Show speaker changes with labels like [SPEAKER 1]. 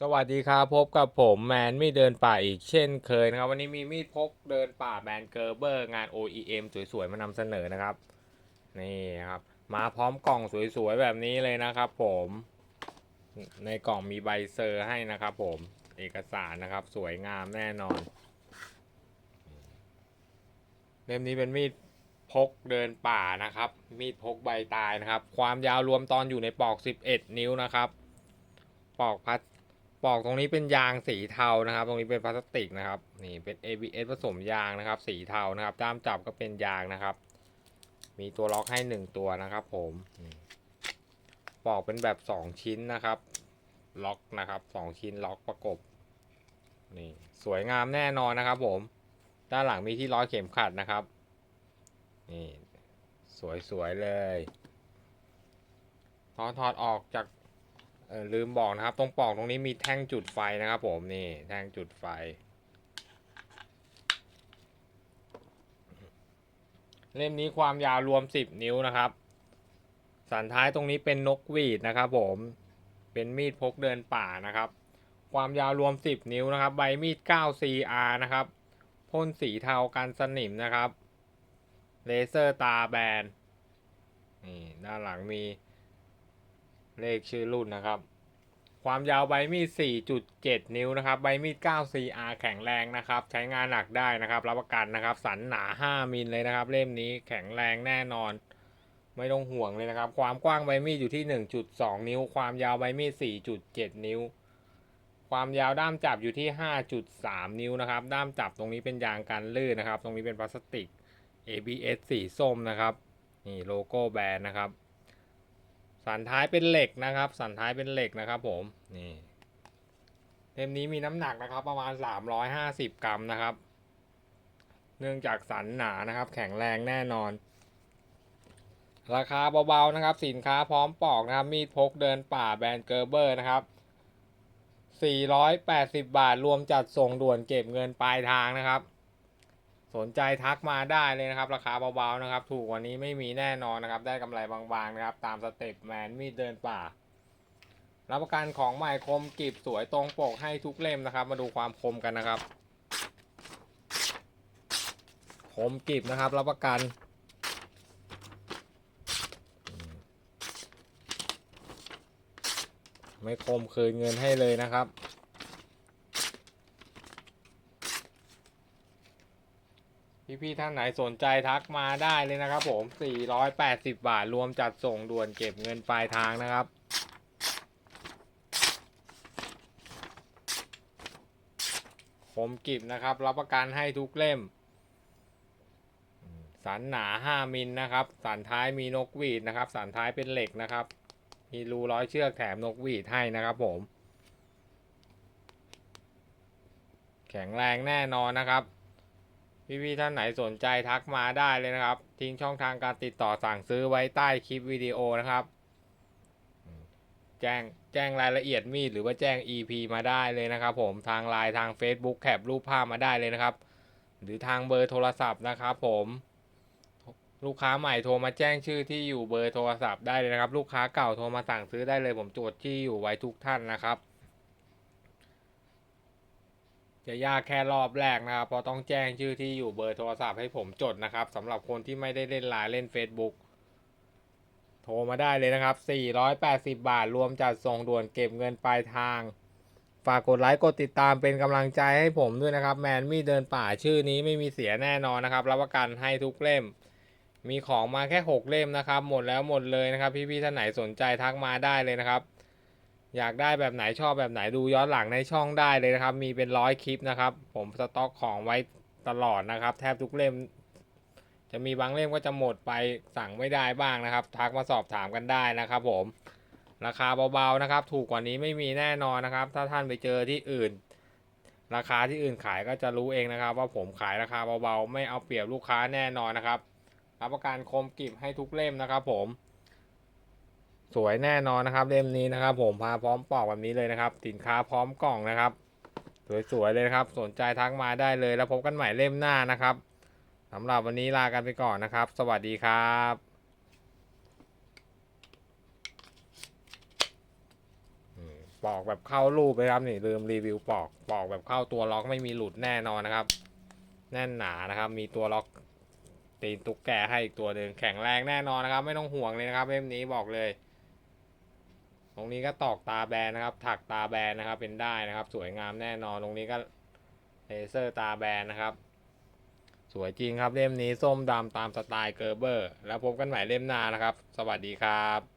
[SPEAKER 1] สวัสดีครับพบกับผมแมนไมีดเดินป่าอีกเช่นเคยนะครับ วันนี้มีมีดพกเดินป่าแบรนด์เกอร์เบอร์งาน OEM สวยๆ มานำเสนอนะครับ นี่ครับ มาพร้อมกล่องสวยๆ แบบนี้เลยนะครับผมในกล่องมีใบเซอร์ให้นะครับผมเอกสารนะครับ สวยงามแน่นอน เล่มนี้เป็นมีดพกเดินป่านะครับ มีดพกใบตายนะครับ ความยาวรวมตอนอยู่ในปอก 11 นิ้วนะครับ ปอกพลาส ปอกตรงนี้เป็นยางสีเทานะครับ ตรงนี้เป็นพลาสติกนะครับนี่เป็น ABS ผสมยางนะครับ สีเทานะครับด้ามจับก็เป็นยางนะครับ มีตัวล็อกให้หนึ่งตัวนะครับผมปอกเป็นแบบสองชิ้นนะครับ ล็อกนะครับสองชิ้นล็อกประกบนี่สวยงามแน่นอนนะครับ ผม ด้านหลังมีที่ร้อยเข็มขัดนะครับนี่สวยๆเลยตอนถอดออกจาก เออลืมบอกนะครับ ตรงปลอกตรงนี้มีแท่งจุดไฟนะครับ ผมนี่แท่งจุดไฟ เล่มนี้ความยาวรวม 10 นิ้วนะครับ สันท้ายตรงนี้เป็นนกหวีดนะครับ ผมเป็นมีดพกเดินป่านะครับ ความยาวรวม 10 นิ้วนะครับ ใบมีด 9 CR นะครับพ่นสีเทากันสนิมนะครับเลเซอร์ตาแบนนี่ด้านหลังมี เลขชื่อรุ่นนะครับ ความยาวใบมีด 4.7 นิ้วนะครับ ใบมีด 9 CR แข็งแรงนะครับ ใช้งานหนักได้นะครับ รับประกันนะครับ สันหนา 5 มิลเลยนะครับ เล่มนี้แข็งแรงแน่นอน ไม่ต้องห่วงเลยนะครับ ความกว้างใบมีดอยู่ที่ 1.2 นิ้ว ความยาวใบมีด 4.7 นิ้ว ความยาวด้ามจับอยู่ที่ 5.3 นิ้วนะครับ ด้ามจับตรงนี้เป็นยางกันลื่นนะครับ ตรงนี้เป็นพลาสติก ABS สีส้มนะครับ นี่โลโก้แบรนด์นะครับ สันท้ายเป็นเหล็กนะครับ สันท้ายเป็นเหล็กนะครับ ผม นี่เล่มนี้มีน้ำหนักนะครับ ประมาณ 350 กรัมนะครับ เนื่องจากสันหนานะครับ แข็งแรงแน่นอน ราคาเบาๆนะครับ สินค้าพร้อมปอกนะครับ มีดพกเดินป่าแบรนด์เกอร์เบอร์นะครับ 480 บาทรวมจัดส่งด่วนเก็บเงินปลายทางนะครับ สนใจทักมาได้เลยนะครับ ราคาเบาๆนะครับ ถูกกว่านี้ไม่มีแน่นอนนะครับ ได้กำไรบางๆนะครับ ตามสเต็ปแมนมีดเดินป่า รับประกันของใหม่คมกริบสวยตรงปกให้ทุกเล่มนะครับ มาดูความคมกันนะครับ คมกริบนะครับ รับประกันไม่คมคืนเงินให้เลยนะครับ พี่ๆท่านไหนสนใจทักมาได้เลยนะครับผม 480 บาทรวมจัดส่งด่วนเก็บเงินปลายทางนะครับผมกิบนะครับ รับประกันให้ทุกเล่ม สันหนา 5 มิลนะครับ สันท้ายมีนกหวีดนะครับ สันท้ายเป็นเหล็กนะครับ มีรูร้อยเชือกแถมนกหวีดให้นะครับผม แข็งแรงแน่นอนนะครับ พี่ๆท่านไหนสนใจทักมาได้เลยนะครับ ทิ้งช่องทางการติดต่อสั่งซื้อไว้ใต้คลิปวิดีโอนะครับ แจ้งแจ้งรายละเอียดมีดหรือว่าแจ้ง EP มาได้เลยนะครับผมทางไลน์ทาง Facebook แคปรูปภาพมาได้เลยนะครับ หรือทางเบอร์โทรศัพท์นะครับผมลูกค้าใหม่โทรมาแจ้งชื่อที่อยู่เบอร์โทรศัพท์ได้เลยนะครับ ลูกค้าเก่าโทรมาสั่งซื้อได้เลยผมจดที่อยู่ไว้ทุกท่านนะครับ จะยากแค่รอบแรกนะครับ เพราะต้องแจ้งชื่อที่อยู่เบอร์โทรศัพท์ให้ผมจดนะครับสำหรับคนที่ไม่ได้เล่นไลน์เล่น Facebook โทรมาได้เลยนะครับ 480 บาท รวมจัดส่งด่วนเก็บเงินปลายทาง ฝากกดไลค์ กดติดตามเป็นกำลังใจให้ผมด้วยนะครับ แมนมี่เดินป่าชื่อนี้ไม่มีเสียแน่นอนนะครับ รับประกันให้ทุกเล่ม มีของมาแค่ 6 เล่มนะครับ หมดแล้วหมดเลยนะครับ พี่ๆท่านไหนสนใจทักมาได้เลยนะครับ อยากได้แบบไหนชอบแบบไหนดูย้อนหลังในช่องได้เลยนะครับ มีเป็นร้อยคลิปนะครับ ผมสต็อกของไว้ตลอดนะครับ แทบทุกเล่ม จะมีบางเล่มก็จะหมดไปสั่งไม่ได้บ้างนะครับ ทักมาสอบถามกันได้นะครับ ผม ราคาเบาๆนะครับ ถูกกว่านี้ไม่มีแน่นอนนะครับ ถ้าท่านไปเจอที่อื่น ราคาที่อื่นขายก็จะรู้เองนะครับ ว่าผมขายราคาเบาๆไม่เอาเปรียบลูกค้าแน่นอนนะครับรับประกันคมกริบให้ทุกเล่มนะครับ ผม สวยแน่นอนนะครับเล่มนี้นะครับ ผมพาพร้อมปอกแบบนี้เลยนะครับ สินค้าพร้อมกล่องนะครับ สวยๆเลยนะครับ สนใจทักมาได้เลยแล้วพบกันใหม่เล่มหน้านะครับสำหรับวันนี้ลากันไปก่อนนะครับ สวัสดีครับปอกแบบเข้ารูปเลยครับนี่ลืมรีวิวปอกปอกแบบเข้าตัวล็อกไม่มีหลุดแน่นอนนะครับ แน่นหนานะครับ มีตัวล็อกตีนตุ๊กแกให้อีกตัวหนึ่งแข็งแรงแน่นอนนะครับ ไม่ต้องห่วงเลยนะครับเล่มนี้บอกเลย ตรงนี้ก็ตอกตาแบนนะครับ ถักตาแบนนะครับ เป็นได้นะครับ สวยงามแน่นอน ตรงนี้ก็เลเซอร์ตาแบนนะครับ สวยจริงครับเล่มนี้ส้มดำตามสไตล์เกอร์เบอร์ แล้วพบกันใหม่เล่มหน้านะครับ สวัสดีครับ